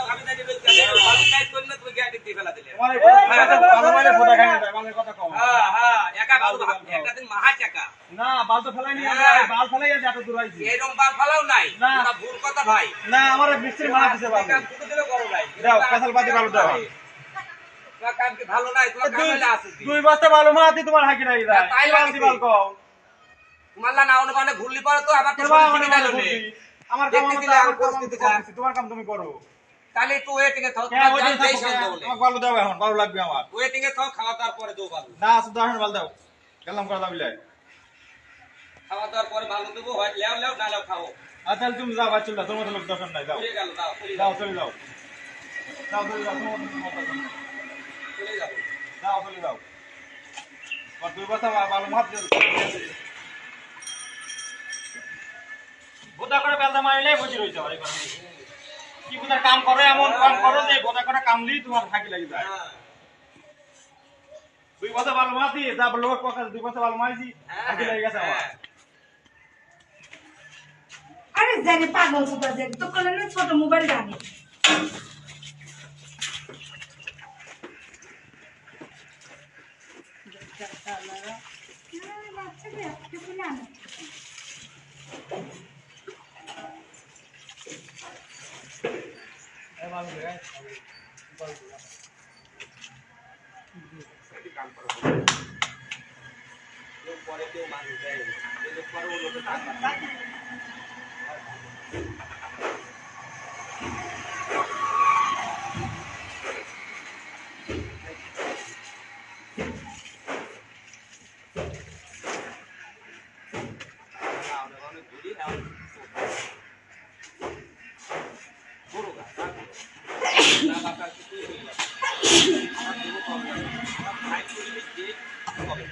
আমি জানি বলছি, আমি কাজ করলে না, তুমি গ্যারান্টি দিয়ে ফেলা দিলে। তোমার এই কথা- ভালো মানে ফোটা খাই না, মানে কথা কম। হ্যাঁ, হ্যাঁ, একা ভালো, একটা দিন মাহাজ একা। না, বাল তো ফেলাই নি, আমরা হ্যাঁ। বাল ফেলাই আছে, এত দূর আইছি। এরম বাল ফালাও নাই। না। ভুল কথা ভাই। না, আমার মিস্ত্রি মারা দিছে বাল। কাম করতে করো নাই। দাও, পেশাল পাতি বালু দাও। তোমার কাম কি ভালো নাই, তোমার কাম দুই- আছে দুই বস্তা তোমার হাঁকি নাই তাই? বাল কও? তোমার ঘুরলি পরে তো আবার আমার। আমার কাম দিলে তোমার কাম তুমি করো তাহলে একটু ওয়েটিং এ তোমার থাকো, শান্ত বলে আমাকে বালু দাও এখন বালু লাগবে আমার। ওয়েটিং এ থাও খাওয়া দাওয়ার পরে দো ভালো না শুধু এখন বাল দাও। গেলাম করে দাও বিলাই খাওয়া দাওয়ার পরে ভালো দেবো হয় লেও লেও না লেও খাও আর তাহলে তুমি যাও বাচ্চা তোমার মতো লোক দরকার নাই যাও দাও যাও চলে যাও। যাও চলে যাও তোমার মতো। চলে যাও যাও চলে যাও। দুই বস্তা বা- বালু মার বোধা করে বেলদা মারিলে বসে রয়েছে কি বোধার কাম করে এমন কাম করো যে কাম দিই তোমার ফাঁকি লাগি যায়। হ্যাঁ। দুই বছর ভালো মারছি তারপর লোক পকাশ দুই বছর ভালো মারছি হ্যাঁ, ফাঁকি লেগে গেছে আমার। আরে জানি পাগল কোথা জানি তো কলে না ছোট মোবাইল জানি পরে কেউ মানুষ দেয় না। যে লোক পরে ও লোকে টাকা পায়। না, ওরা অনেক ঘুরি, এখন বড় গাছ, আর বড়। করিলে যে হবে।